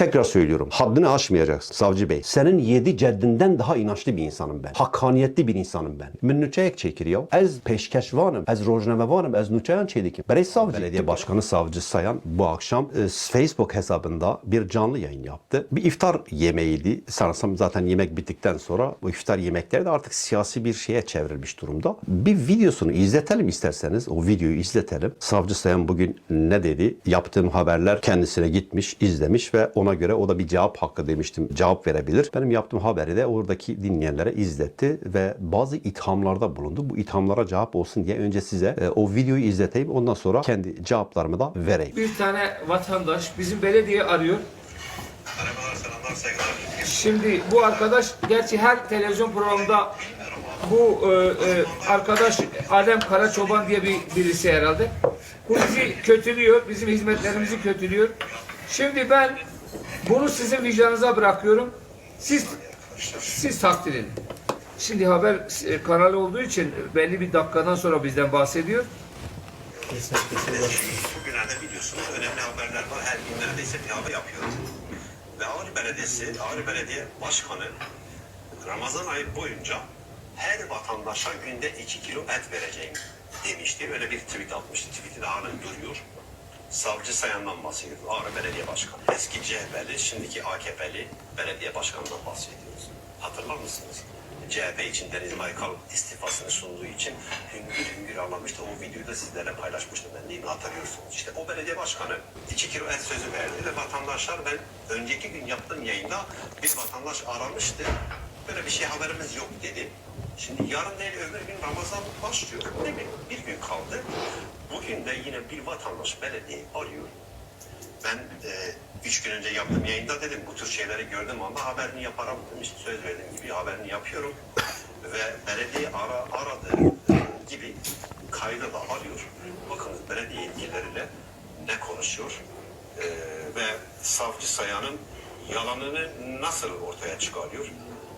Tekrar söylüyorum. Haddini aşmayacaksın savcı bey. Senin yedi ceddinden daha inançlı bir insanım ben. Hakkaniyetli bir insanım ben. Min nüçeyek çekiriyor. Ez peşkeşvanım. Ez rojnemevanım. Ez nüçeyan çelikim. Berey savcı. Belediye başkanı savcı sayan bu akşam e, Facebook hesabında bir canlı yayın yaptı. Bir iftar yemeğiydi. Sanırsam zaten yemek bittikten sonra bu iftar yemekleri de artık siyasi bir şeye çevrilmiş durumda. Bir videosunu izletelim isterseniz. O videoyu izletelim. Savcı Sayan bugün ne dedi? Yaptığım haberler kendisine gitmiş, izlemiş ve ona göre o da bir cevap hakkı demiştim. Cevap verebilir. Benim yaptığım haberi de oradaki dinleyenlere izletti ve bazı ithamlarda bulundu. Bu ithamlara cevap olsun diye önce size e, o videoyu izleteyim. Ondan sonra kendi cevaplarımı da vereyim. Bir tane vatandaş bizim belediye arıyor. Şimdi bu arkadaş gerçi her televizyon programında bu e, e, arkadaş Adem Karaçoban diye bir birisi herhalde. Bu bizi kötülüyor, bizim hizmetlerimizi kötülüyor. Şimdi ben bunu sizin vicdanınıza bırakıyorum. Siz siz takdir edin. Şimdi haber e, kanalı olduğu için belli bir dakikadan sonra bizden bahsediyor. Bugünlerde biliyorsunuz önemli haberler var. Her gün neredeyse bir haber yapıyoruz. Ve Ağrı Belediyesi, Ağrı Belediye Başkanı Ramazan ayı boyunca her vatandaşa günde 2 kilo et vereceğim demişti. Öyle bir tweet atmıştı. Tweet'i de halen duruyor. Savcı Sayan'dan bahsediyor. Ağrı Belediye Başkanı. Eski CHP'li, şimdiki AKP'li belediye başkanından bahsediyoruz. Hatırlar mısınız? CHP için Deniz Baykal istifasını sunduğu için hüngür hüngür ağlamıştı. O videoyu da sizlerle paylaşmıştım ben değil? Hatırlıyorsunuz. İşte o belediye başkanı 2 kilo et sözü verdi ve vatandaşlar ben önceki gün yaptığım yayında bir vatandaş aramıştı. Böyle bir şey haberimiz yok dedi. Şimdi yarın değil öbür gün Ramazan başlıyor. Değil mi? Bir gün kaldı. Bugün de yine bir vatandaş belediyeyi arıyor. Ben e, üç gün önce yaptığım yayında dedim bu tür şeyleri gördüğüm anda haberini yaparım demiş. Söz verdiğim gibi haberini yapıyorum. Ve belediye ara, aradığı gibi kayda da alıyor. Bakınız belediye yetkilileriyle ne konuşuyor. E, ve savcı sayanın yalanını nasıl ortaya çıkarıyor.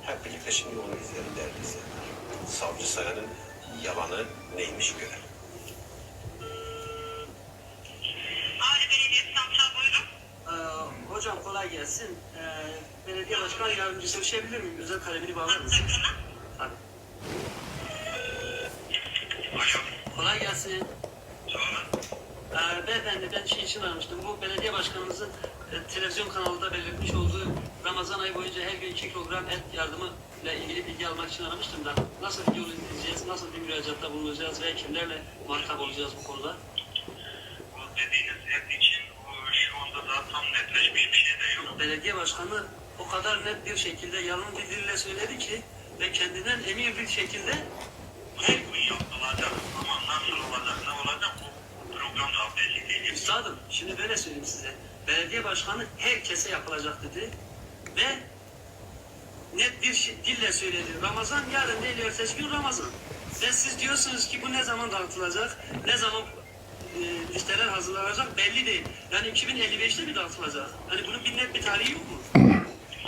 Hep birlikte şimdi onu izleyelim değerli izleyenler. Savcı sayanın yalanı neymiş görelim. Ee, hocam kolay gelsin. Ee, belediye başkan yardımcısı görüşebilir miyim? Özel kalemini bağlar mısın? Tabii. Alo. Kolay gelsin. Beyefendi ben şey için aramıştım. Bu belediye başkanımızın e, televizyon kanalında belirtmiş olduğu Ramazan ayı boyunca her gün 2 kilogram et yardımı ile ilgili bilgi almak için aramıştım da nasıl yol izleyeceğiz, nasıl bir müracaatta bulunacağız ve kimlerle muhatap olacağız bu konuda? Bu dediğiniz et için şu anda daha tam netleşmiş bir şey de yok. Belediye başkanı o kadar net bir şekilde yalın bir dille söyledi ki ve kendinden emin bir şekilde Her gün yapılacak ama nasıl olacak ne olacak bu programda haberci değil. Üstadım şimdi böyle söyleyeyim size. Belediye başkanı herkese yapılacak dedi. Ve net bir şey, dille söyledi. Ramazan yarın değil ertesi gün Ramazan. Ve siz diyorsunuz ki bu ne zaman dağıtılacak? Ne zaman e, listeler hazırlanacak belli değil. Yani 2055'te mi dağıtılacak? Hani bunun bir net bir tarihi yok mu?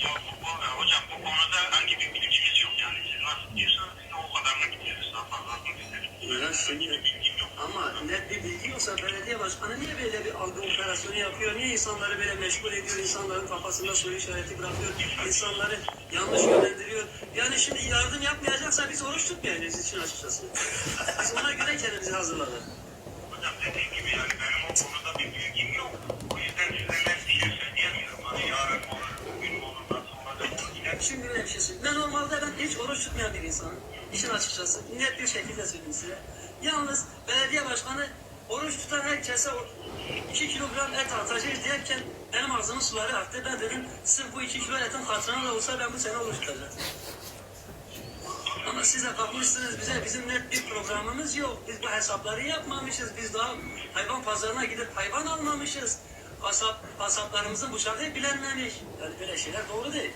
Ya bu, bu, hocam bu konuda hangi bir bilgimiz yok yani. Siz nasıl diyorsanız biz de o kadarına gidiyoruz. Daha fazlasını bilmiyoruz. Bilgim yok. Ama net bir bilgi yoksa belediye başkanı niye böyle bir algı operasyonu yapıyor? Niye insanları böyle meşgul ediyor? İnsanların kafasında soru işareti bırakıyor. İnsanları yanlış yönlendiriyor. Yani şimdi yardım yapmayacaksa biz oruç tutmayacağız için açıkçası. Biz ona göre kendimizi hazırladık. Hocam dediğim gibi yani benim o konuda bir bilgim yok. O yüzden size net bir şey söyleyemiyorum. Hani yarın olur, bugün olur, nasıl olacak yine Şimdi bir şey söyleyeyim. Ben normalde ben hiç oruç tutmayan bir insanım. İşin açıkçası. Net bir şekilde söyleyeyim size. Yalnız belediye başkanı oruç tutan herkese 2 kilogram et atacağız derken benim ağzımın suları aktı. Ben dedim sırf bu 2 kilo etin hatırına da olsa ben bu sene oruç tutacağım. Ama siz de kalkmışsınız bize bizim net bir programımız yok. Biz bu hesapları yapmamışız. Biz daha hayvan pazarına gidip hayvan almamışız. Hasap, hasaplarımızın bıçağı bilinmemiş. Yani böyle şeyler doğru değil.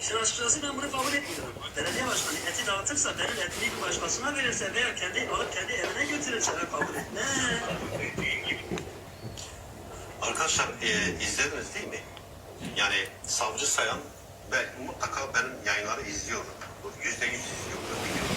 İşin açıkçası ben bunu kabul etmiyorum. Belediye başkanı eti dağıtırsa benim etimi bir başkasına verirse veya kendi alıp kendi evine götürürse ben kabul etmem. Arkadaşlar e, izlediniz değil mi? Yani savcı sayan ve mutlaka benim yayınları izliyor. Bu Yüzde yüz biliyorum.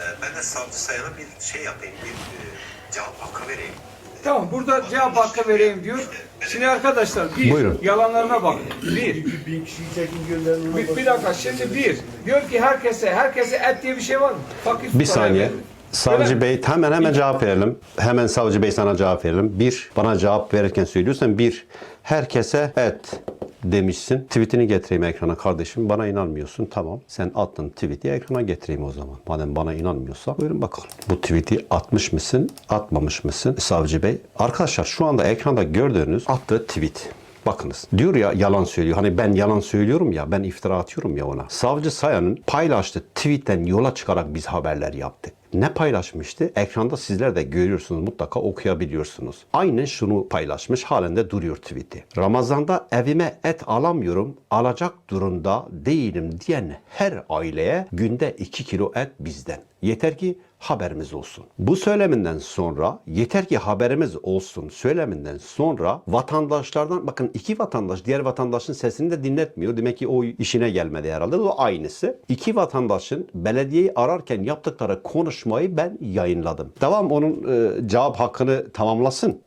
E, ben de savcı sayana bir şey yapayım, bir e, cevap hakkı vereyim. Tamam burada cevap hakkı vereyim diyor. Şimdi arkadaşlar bir Buyurun. yalanlarına bak. Bir. Bir, bir dakika şimdi bir. Diyor ki herkese herkese et diye bir şey var mı? Fakir Bir saniye. verilir. Savcı mi? Bey hemen hemen cevap verelim. Hemen Savcı Bey sana cevap verelim. Bir, bana cevap verirken söylüyorsan bir, herkese et demişsin. Tweetini getireyim ekrana kardeşim. Bana inanmıyorsun. Tamam. Sen attın tweet'i ekrana getireyim o zaman. Madem bana inanmıyorsa buyurun bakalım. Bu tweet'i atmış mısın, atmamış mısın Savcı Bey? Arkadaşlar şu anda ekranda gördüğünüz attığı tweet. Bakınız diyor ya yalan söylüyor. Hani ben yalan söylüyorum ya ben iftira atıyorum ya ona. Savcı Sayan'ın paylaştığı tweetten yola çıkarak biz haberler yaptık. Ne paylaşmıştı? Ekranda sizler de görüyorsunuz mutlaka okuyabiliyorsunuz. Aynen şunu paylaşmış halinde duruyor tweet'i. Ramazanda evime et alamıyorum, alacak durumda değilim diyen her aileye günde 2 kilo et bizden. Yeter ki haberimiz olsun. Bu söyleminden sonra yeter ki haberimiz olsun söyleminden sonra vatandaşlardan bakın iki vatandaş diğer vatandaşın sesini de dinletmiyor. Demek ki o işine gelmedi herhalde. O aynısı. İki vatandaşın belediyeyi ararken yaptıkları konuşmayı ben yayınladım. Tamam onun e, cevap hakkını tamamlasın.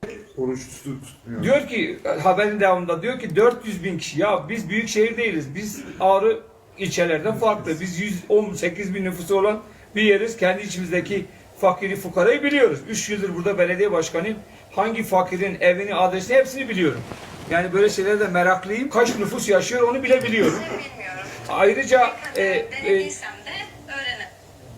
Diyor ki haberin devamında diyor ki 400 bin kişi ya biz büyük şehir değiliz. Biz Ağrı ilçelerden farklı. Biz 118 bin nüfusu olan bir yeriz. Kendi içimizdeki fakiri fukarayı biliyoruz. 3 yıldır burada belediye başkanıyım. Hangi fakirin evini, adresini hepsini biliyorum. Yani böyle şeylere de meraklıyım. Kaç nüfus yaşıyor onu bile biliyorum. Bilmiyorum. Ayrıca e, e, denediysem de öğrenin.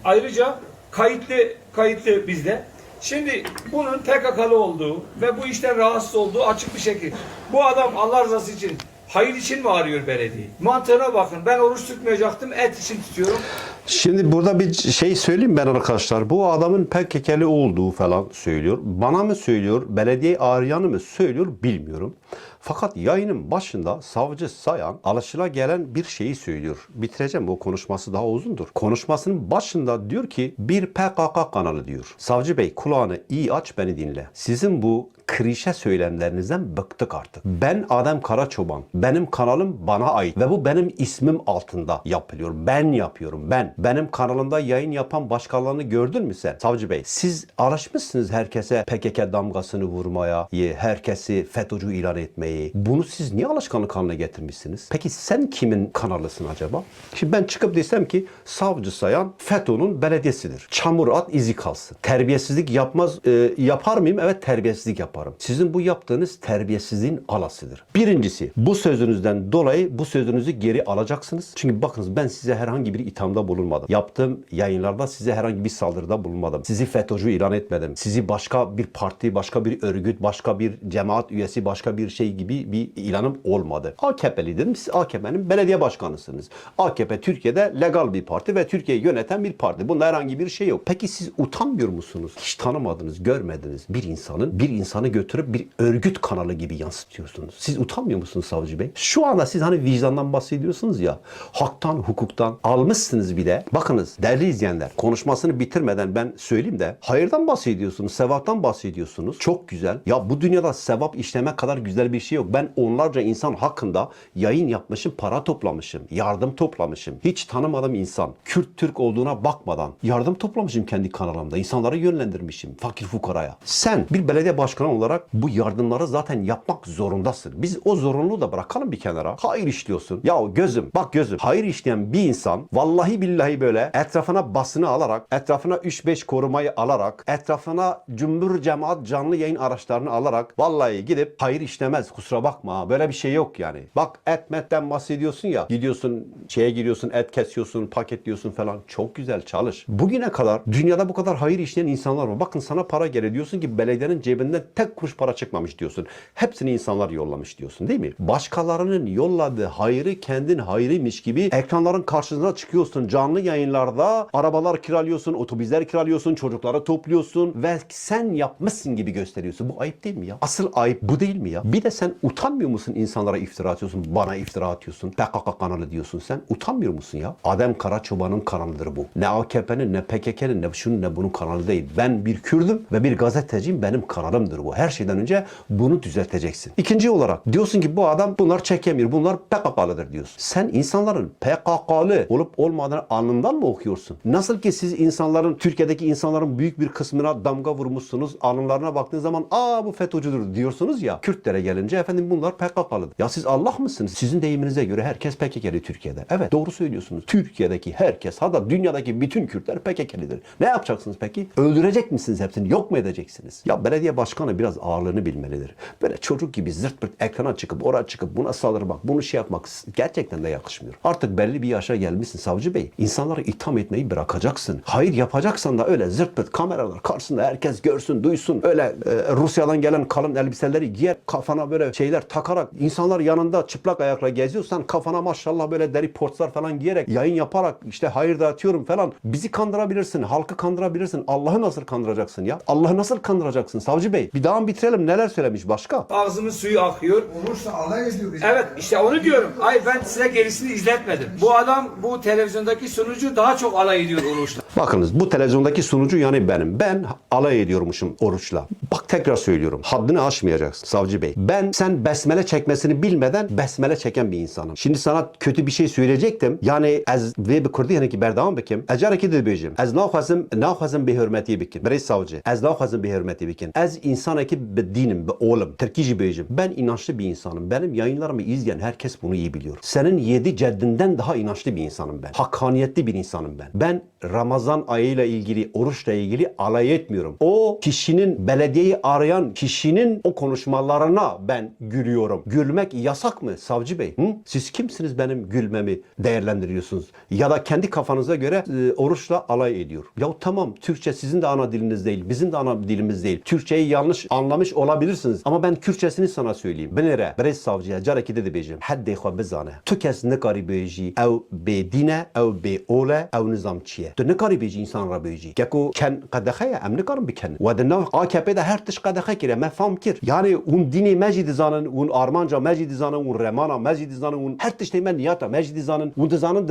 Ayrıca kayıtlı kayıtlı bizde. Şimdi bunun PKK'lı olduğu ve bu işten rahatsız olduğu açık bir şekil. Bu adam Allah rızası için hayır için mi arıyor belediyeyi? Mantığına bakın. Ben oruç tutmayacaktım. Et için tutuyorum. Şimdi burada bir şey söyleyeyim ben arkadaşlar. Bu adamın PKK'li olduğu falan söylüyor. Bana mı söylüyor, belediye arayanı mı söylüyor bilmiyorum. Fakat yayının başında savcı Sayan alışıla bir şeyi söylüyor. Bitireceğim bu konuşması daha uzundur. Konuşmasının başında diyor ki bir PKK kanalı diyor. Savcı Bey kulağını iyi aç beni dinle. Sizin bu klişe söylemlerinizden bıktık artık. Ben Adem Karaçoban. Benim kanalım bana ait ve bu benim ismim altında yapılıyor. Ben yapıyorum. Ben. Benim kanalımda yayın yapan başkalarını gördün mü sen? Savcı Bey siz alışmışsınız herkese PKK damgasını vurmaya, herkesi FETÖ'cü ilan etmeyi. Bunu siz niye alışkanlık haline getirmişsiniz? Peki sen kimin kanalısın acaba? Şimdi ben çıkıp desem ki savcı sayan FETÖ'nün belediyesidir. Çamur at izi kalsın. Terbiyesizlik yapmaz e, yapar mıyım? Evet terbiyesizlik yaparım. Sizin bu yaptığınız terbiyesizliğin alasıdır. Birincisi bu sözünüzden dolayı bu sözünüzü geri alacaksınız. Çünkü bakınız ben size herhangi bir ithamda bulunmadım. Yaptığım yayınlarda size herhangi bir saldırıda bulunmadım. Sizi FETÖ'cü ilan etmedim. Sizi başka bir parti, başka bir örgüt, başka bir cemaat üyesi, başka bir şey gibi bir ilanım olmadı. AKP'li dedim. Siz AKP'nin belediye başkanısınız. AKP Türkiye'de legal bir parti ve Türkiye'yi yöneten bir parti. Bunda herhangi bir şey yok. Peki siz utanmıyor musunuz? Hiç tanımadınız, görmediniz bir insanın bir insanı götürüp bir örgüt kanalı gibi yansıtıyorsunuz. Siz utanmıyor musunuz savcı bey? Şu anda siz hani vicdandan bahsediyorsunuz ya. Haktan, hukuktan almışsınız bir de. Bakınız değerli izleyenler konuşmasını bitirmeden ben söyleyeyim de hayırdan bahsediyorsunuz, sevaptan bahsediyorsunuz. Çok güzel. Ya bu dünyada sevap işlemek kadar güzel bir şey yok. Ben onlarca insan hakkında yayın yapmışım, para toplamışım, yardım toplamışım. Hiç tanımadığım insan, Kürt Türk olduğuna bakmadan yardım toplamışım kendi kanalımda. İnsanları yönlendirmişim fakir fukaraya. Sen bir belediye başkanı olarak bu yardımları zaten yapmak zorundasın. Biz o zorunluluğu da bırakalım bir kenara. Hayır işliyorsun. Ya gözüm, bak gözüm. Hayır işleyen bir insan vallahi billahi böyle etrafına basını alarak, etrafına 3-5 korumayı alarak, etrafına cümbür cemaat canlı yayın araçlarını alarak vallahi gidip hayır işlemez. Kusura bakma. Böyle bir şey yok yani. Bak et metten bahsediyorsun ya. Gidiyorsun şeye giriyorsun, et kesiyorsun, paketliyorsun falan. Çok güzel çalış. Bugüne kadar dünyada bu kadar hayır işleyen insanlar var. Bakın sana para geliyor diyorsun ki belediyenin cebinden tek kuruş para çıkmamış diyorsun. Hepsini insanlar yollamış diyorsun değil mi? Başkalarının yolladığı hayrı kendin hayrıymış gibi ekranların karşısına çıkıyorsun. Canlı yayınlarda arabalar kiralıyorsun, otobüsler kiralıyorsun, çocukları topluyorsun ve sen yapmışsın gibi gösteriyorsun. Bu ayıp değil mi ya? Asıl ayıp bu değil mi ya? Bir de sen utanmıyor musun insanlara iftira atıyorsun, bana iftira atıyorsun, PKK kanalı diyorsun sen. Utanmıyor musun ya? Adem Karaçoban'ın kanalıdır bu. Ne AKP'nin, ne PKK'nin, ne şunun ne bunun kanalı değil. Ben bir Kürdüm ve bir gazeteciyim benim kanalımdır bu. Her şeyden önce bunu düzelteceksin. İkinci olarak diyorsun ki bu adam bunlar çekemiyor. Bunlar PKK'lıdır diyorsun. Sen insanların PKK'lı olup olmadığını alnından mı okuyorsun? Nasıl ki siz insanların Türkiye'deki insanların büyük bir kısmına damga vurmuşsunuz. Alınlarına baktığınız zaman aa bu FETÖ'cüdür diyorsunuz ya. Kürtlere gelince efendim bunlar PKK'lıdır. Ya siz Allah mısınız? Sizin deyiminize göre herkes PKK'lı Türkiye'de. Evet doğru söylüyorsunuz. Türkiye'deki herkes hatta dünyadaki bütün Kürtler PKK'lidir. Ne yapacaksınız peki? Öldürecek misiniz hepsini? Yok mu edeceksiniz? Ya belediye başkanı biraz ağırlığını bilmelidir. Böyle çocuk gibi zırt pırt ekrana çıkıp oraya çıkıp buna saldırmak, bunu şey yapmak gerçekten de yakışmıyor. Artık belli bir yaşa gelmişsin savcı bey. İnsanları itham etmeyi bırakacaksın. Hayır yapacaksan da öyle zırt pırt kameralar karşısında herkes görsün, duysun. Öyle e, Rusya'dan gelen kalın elbiseleri giyer kafana böyle şeyler takarak insanlar yanında çıplak ayakla geziyorsan kafana maşallah böyle deri portlar falan giyerek yayın yaparak işte hayır dağıtıyorum falan bizi kandırabilirsin, halkı kandırabilirsin. Allah'ı nasıl kandıracaksın ya? Allah'ı nasıl kandıracaksın savcı bey? Bir daha mı bitirelim neler söylemiş başka? Ağzımın suyu akıyor. Olursa alay ediyor bizi. Evet işte onu diyorum. Hayır ben size gerisini izletmedim. Bu adam bu televizyondaki sunucu daha çok alay ediyor Oruç'la. Bakınız bu televizyondaki sunucu yani benim. Ben alay ediyormuşum oruçla. Bak tekrar söylüyorum. Haddini aşmayacaksın savcı bey. Ben sen besmele çekmesini bilmeden besmele çeken bir insanım. Şimdi sana kötü bir şey söyleyecektim. Yani ez ve bir kurdi yani ki berdam bikim. Ki de bejim. Ez naxwazim naxwazim bi hürmeti bikin. Bey savcı. Ez naxwazim bi hürmeti bikin. Ez insan ki bi dinim, bi oğlum. Türkici bejim. Ben inançlı bir insanım. Benim yayınlarımı izleyen herkes bunu iyi biliyor. Senin yedi ceddinden daha inançlı bir insanım ben. Hakkaniyetli bir insanım ben. Ben Ramazan ayıyla ilgili, oruçla ilgili alay etmiyorum. O kişinin belediyeyi arayan kişinin o konuşmalarına ben gülüyorum. Gülmek yasak mı savcı bey? Hı? Siz kimsiniz benim gülmemi değerlendiriyorsunuz? Ya da kendi kafanıza göre e, oruçla alay ediyor. Ya tamam Türkçe sizin de ana diliniz değil, bizim de ana dilimiz değil. Türkçeyi yanlış anlamış olabilirsiniz. Ama ben Kürtçesini sana söyleyeyim. Benere, Brez savcıya, careki de bejim. Haddê xwe bizane. Tu kes nikarî bêjî ew bêdîn e, ew bêol e, ew nizamçî ye. Tu nikarî bêjî insan ra bêjî. Geko ken qedexe ye em nikarin bikin. We di nav AKP'de her tiş qedexe kire me fam kir. Yani un dînê me jî un armanca me jî un remana me jî un her tiştê me niyata me jî dizanin. Un dizanin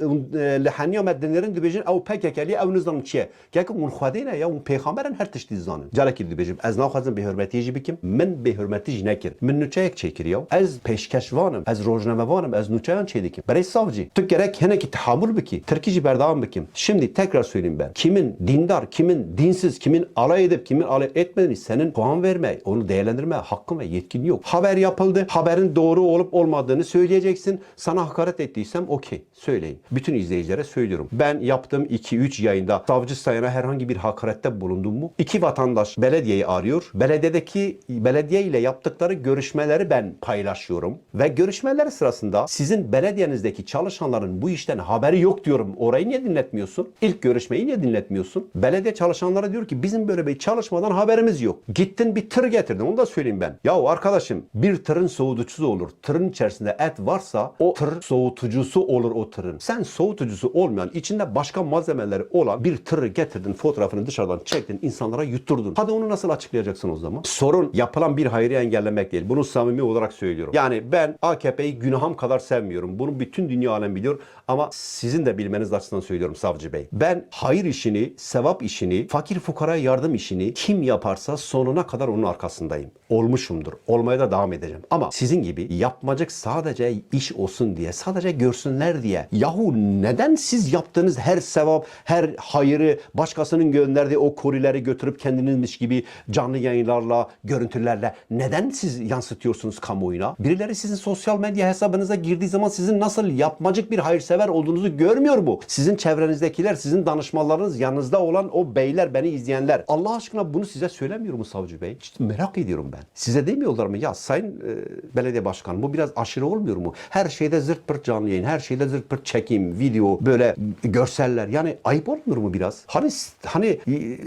un, e, li heniya me dinêrin dibêjin ew PKK'lî ew nizam çi ye. Geko un xwedê ya un pêxamberin her tiştî dizanin. Carekî dibêjim ez naxwazim bêhurmetî jî bikim. Min bêhurmetî jî nekir. Min nûçeyek çêkiriya. Ez pêşkeşvanim, ez rojnamevanim, ez nûçeyan çê dikim. Berê savcı, tu gerek henekî tahammül bikî. Tirkî jî berdewam bikim. Şimdi tekrar söyleyeyim ben. Kimin dindar, kimin dinsiz, kimin alay edip kimin alay etmediğini senin puan verme, onu değerlendirme hakkın ve yetkin yok. Haber yapıldı. Haberin doğru olup olmadığını söyleyeceksin. Sana hakaret ettiysem okey. Söyleyin. Bütün izleyicilere söylüyorum. Ben yaptığım 2-3 yayında savcı sayana herhangi bir hakarette bulundum mu? İki vatandaş belediyeyi arıyor. Belediyedeki belediye ile yaptıkları görüşmeleri ben paylaşıyorum. Ve görüşmeler sırasında sizin belediyenizdeki çalışanların bu işten haberi yok diyorum. Orayı niye dinletmiyorsun? İlk görüşmeyi niye dinletmiyorsun? Belediye çalışanlara diyor ki bizim böyle bir çalışmadan haberimiz yok. Gittin bir tır getirdin. Onu da söyleyeyim ben. Yahu arkadaşım bir tırın soğutucusu olur. Tırın içerisinde et varsa o tır soğutucusu olur o tırın. Sen soğutucusu olmayan içinde başka malzemeleri olan bir tırı getirdin fotoğrafını dışarıdan çektin insanlara yutturdun. Hadi onu nasıl açıklayacaksın o zaman? Sorun yapılan bir hayrı engellemek değil. Bunu samimi olarak söylüyorum. Yani ben AKP'yi günahım kadar sevmiyorum. Bunu bütün dünya alem biliyor ama sizin de bilmeniz açısından söylüyorum savcı bey. Ben hayır işini, sevap işini, fakir fukara yardım işini kim yaparsa sonuna kadar onun arkasındayım. Olmuşumdur. Olmaya da devam edeceğim. Ama sizin gibi yapmacık sadece iş olsun diye, sadece görsünler diye. Yahu neden siz yaptığınız her sevap, her hayırı başkasının gönderdiği o korileri götürüp kendinizmiş gibi canlı yayınlarla, görüntülerle neden siz yansıtıyorsunuz kamuoyuna? Birileri sizin sosyal medya hesabınıza girdiği zaman sizin nasıl yapmacık bir hayırsever olduğunuzu görmüyor mu? Sizin çevrenizdekiler, sizin danışmanlarınız, yanınızda olan o beyler, beni izleyenler. Allah aşkına bunu size söylemiyor mu savcı bey? İşte merak ediyorum ben. Size demiyorlar mı? Ya sayın e, belediye başkanı bu biraz aşırı olmuyor mu? Her şeyde zırt pırt canlı yayın, her şeyde zırt pırt çekim, video, böyle görseller. Yani ayıp olmuyor mu biraz? Hani hani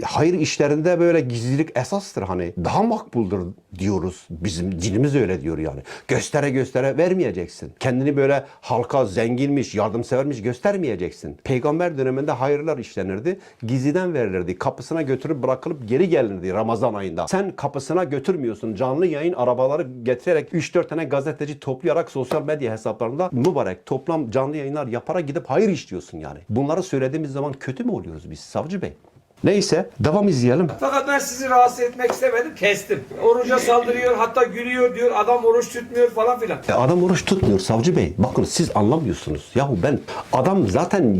hayır işlerinde böyle gizlilik esastır hani. Daha makbuldür diyoruz. Bizim dinimiz öyle diyor yani. Göstere göstere vermeyeceksin. Kendini böyle halka zenginmiş, yardımsevermiş göstermeyeceksin. Peygamber döneminde hayırlar işlenirdi. Gizliden verilirdi. Kapısına götürüp bırakılıp geri gelirdi Ramazan ayında. Sen kapısına götürmüyorsun. Canlı yayın arabaları getirerek 3-4 tane gazeteci toplayarak sosyal medya hesaplarında mübarek toplam canlı yayınlar yaparak gidip hayır işliyorsun yani. Bunları söylediğimiz zaman kötü mü oluyoruz biz savcı bey? Neyse devam izleyelim. Fakat ben sizi rahatsız etmek istemedim. Kestim. Oruca saldırıyor hatta gülüyor diyor. Adam oruç tutmuyor falan filan. E, adam oruç tutmuyor savcı bey. Bakın siz anlamıyorsunuz. Yahu ben adam zaten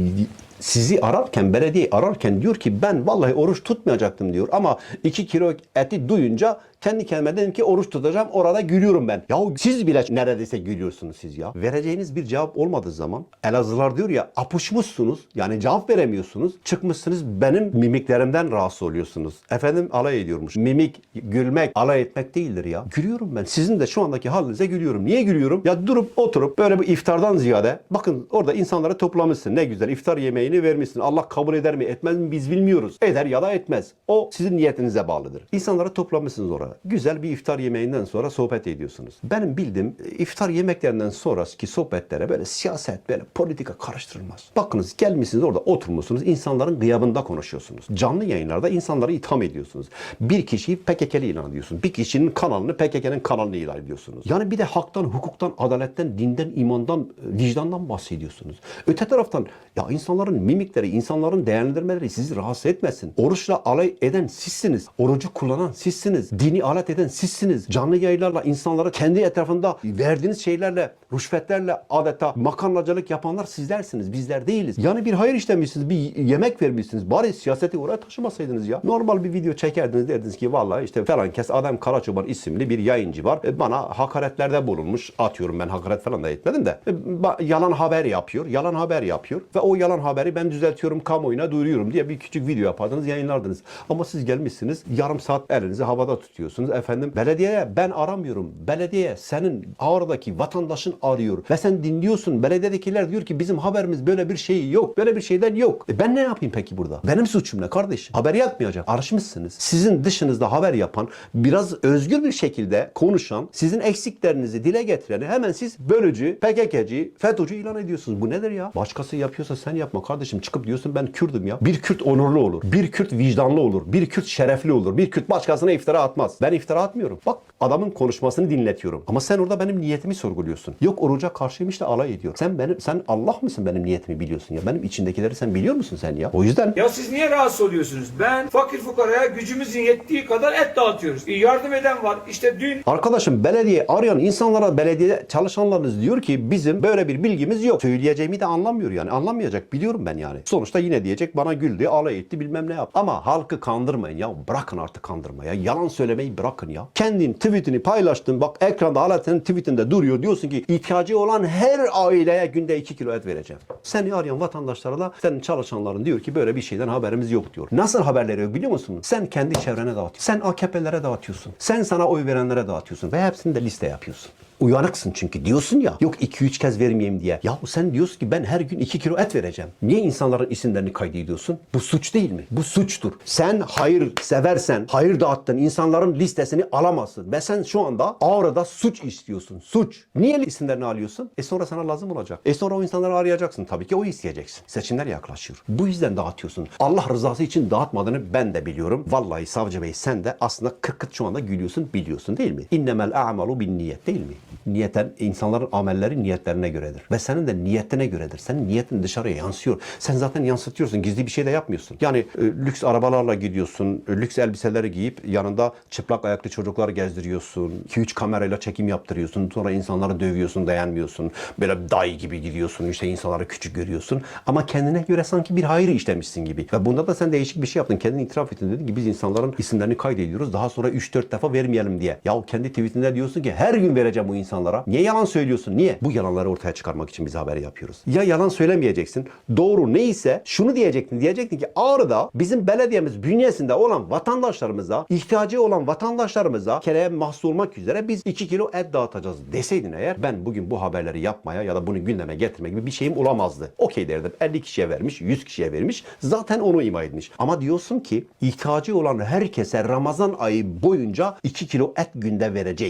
sizi ararken, belediye ararken diyor ki ben vallahi oruç tutmayacaktım diyor. Ama 2 kilo eti duyunca kendi kendime dedim ki oruç tutacağım orada gülüyorum ben. Yahu siz bile neredeyse gülüyorsunuz siz ya. Vereceğiniz bir cevap olmadığı zaman Elazığlar diyor ya apışmışsınız yani cevap veremiyorsunuz. Çıkmışsınız benim mimiklerimden rahatsız oluyorsunuz. Efendim alay ediyormuş. Mimik, gülmek, alay etmek değildir ya. Gülüyorum ben. Sizin de şu andaki halinize gülüyorum. Niye gülüyorum? Ya durup oturup böyle bir iftardan ziyade bakın orada insanları toplamışsın. Ne güzel iftar yemeğini vermişsin. Allah kabul eder mi etmez mi biz bilmiyoruz. Eder ya da etmez. O sizin niyetinize bağlıdır. İnsanları toplamışsınız oraya. Güzel bir iftar yemeğinden sonra sohbet ediyorsunuz. Benim bildiğim e, iftar yemeklerinden sonraki sohbetlere böyle siyaset, böyle politika karıştırılmaz. Bakınız gelmişsiniz orada oturmuşsunuz. insanların gıyabında konuşuyorsunuz. Canlı yayınlarda insanları itham ediyorsunuz. Bir kişiyi PKK'li ilan ediyorsunuz. Bir kişinin kanalını PKK'nın kanalını ilan ediyorsunuz. Yani bir de haktan, hukuktan, adaletten, dinden, imandan, e, vicdandan bahsediyorsunuz. Öte taraftan ya insanların mimikleri, insanların değerlendirmeleri sizi rahatsız etmesin. Oruçla alay eden sizsiniz. Orucu kullanan sizsiniz. Dini alet eden sizsiniz. Canlı yayınlarla insanları kendi etrafında verdiğiniz şeylerle, rüşvetlerle adeta makarnacılık yapanlar sizlersiniz. Bizler değiliz. Yani bir hayır işlemişsiniz, bir yemek vermişsiniz. Bari siyaseti oraya taşımasaydınız ya. Normal bir video çekerdiniz derdiniz ki vallahi işte falan kes Adem Karaçoban isimli bir yayıncı var. E, Bana hakaretlerde bulunmuş. Atıyorum ben hakaret falan da etmedim de. E, Yalan haber yapıyor. Yalan haber yapıyor. Ve o yalan haberi ben düzeltiyorum kamuoyuna duyuruyorum diye bir küçük video yapardınız yayınlardınız. Ama siz gelmişsiniz yarım saat elinizi havada tutuyorsunuz. Efendim belediyeye ben aramıyorum. Belediye senin ağırdaki vatandaşın arıyor. Ve sen dinliyorsun. Belediyedekiler diyor ki bizim haberimiz böyle bir şey yok. Böyle bir şeyden yok. E ben ne yapayım peki burada? Benim suçum ne kardeşim? Haber yapmayacak. Arışmışsınız. Sizin dışınızda haber yapan, biraz özgür bir şekilde konuşan, sizin eksiklerinizi dile getireni hemen siz bölücü, PKK'cı, FETÖ'cü ilan ediyorsunuz. Bu nedir ya? Başkası yapıyorsa sen yapma kardeşim. Çıkıp diyorsun ben Kürdüm ya. Bir Kürt onurlu olur. Bir Kürt vicdanlı olur. Bir Kürt şerefli olur. Bir Kürt başkasına iftira atmaz. Ben iftira atmıyorum. Bak adamın konuşmasını dinletiyorum. Ama sen orada benim niyetimi sorguluyorsun. Yok oruca karşıymış da alay ediyor. Sen benim sen Allah mısın benim niyetimi biliyorsun ya? Benim içindekileri sen biliyor musun sen ya? O yüzden Ya siz niye rahatsız oluyorsunuz? Ben fakir fukaraya gücümüzün yettiği kadar et dağıtıyoruz. E, yardım eden var. İşte dün Arkadaşım belediye arayan insanlara belediye çalışanlarınız diyor ki bizim böyle bir bilgimiz yok. Söyleyeceğimi de anlamıyor yani. Anlamayacak biliyorum ben yani. Sonuçta yine diyecek bana güldü, alay etti bilmem ne yaptı. Ama halkı kandırmayın ya. Bırakın artık kandırmaya. Yalan söylemeyi bırakın ya. Kendin tweetini paylaştın. Bak ekranda hala senin tweetinde duruyor. Diyorsun ki ihtiyacı olan her aileye günde 2 kilo et vereceğim. Seni arayan vatandaşlara da senin çalışanların diyor ki böyle bir şeyden haberimiz yok diyor. Nasıl haberleri yok biliyor musun? Sen kendi çevrene dağıtıyorsun. Sen AKP'lere dağıtıyorsun. Sen sana oy verenlere dağıtıyorsun. Ve hepsini de liste yapıyorsun. Uyanıksın çünkü diyorsun ya yok 2-3 kez vermeyeyim diye. Ya sen diyorsun ki ben her gün 2 kilo et vereceğim. Niye insanların isimlerini kaydediyorsun? Bu suç değil mi? Bu suçtur. Sen hayır seversen, hayır dağıttın insanların listesini alamazsın. Ve sen şu anda ağrıda suç istiyorsun. Suç. Niye isimlerini alıyorsun? E sonra sana lazım olacak. E sonra o insanları arayacaksın. Tabii ki o isteyeceksin. Seçimler yaklaşıyor. Bu yüzden dağıtıyorsun. Allah rızası için dağıtmadığını ben de biliyorum. Vallahi savcı bey sen de aslında kırkıt şu anda gülüyorsun biliyorsun değil mi? İnnemel a'malu bin niyet değil mi? Niyeten insanların amelleri niyetlerine göredir. Ve senin de niyetine göredir. Senin niyetin dışarıya yansıyor. Sen zaten yansıtıyorsun. Gizli bir şey de yapmıyorsun. Yani e, lüks arabalarla gidiyorsun. e, lüks elbiseleri giyip yanında çıplak ayaklı çocuklar gezdiriyorsun. 2-3 kamerayla çekim yaptırıyorsun. Sonra insanları dövüyorsun, dayanmıyorsun. Böyle dayı gibi gidiyorsun. İşte insanları küçük görüyorsun. Ama kendine göre sanki bir hayır işlemişsin gibi. Ve bunda da sen değişik bir şey yaptın. Kendin itiraf ettin. Dedin ki biz insanların isimlerini kaydediyoruz. Daha sonra 3-4 defa vermeyelim diye. Ya kendi tweetinde diyorsun ki her gün vereceğim bu insanlara. Niye yalan söylüyorsun? Niye? Bu yalanları ortaya çıkarmak için biz haber yapıyoruz. Ya yalan söylemeyeceksin. Doğru neyse şunu diyecektin. Diyecektin ki Ağrı'da bizim belediyemiz bünyesinde olan vatandaşlarımıza, ihtiyacı olan vatandaşlarımıza kereye mahsus olmak üzere biz 2 kilo et dağıtacağız deseydin eğer ben bugün bu haberleri yapmaya ya da bunu gündeme getirmek gibi bir şeyim olamazdı. Okey derdim. 50 kişiye vermiş, 100 kişiye vermiş. Zaten onu ima etmiş. Ama diyorsun ki ihtiyacı olan herkese Ramazan ayı boyunca 2 kilo et günde vereceğim.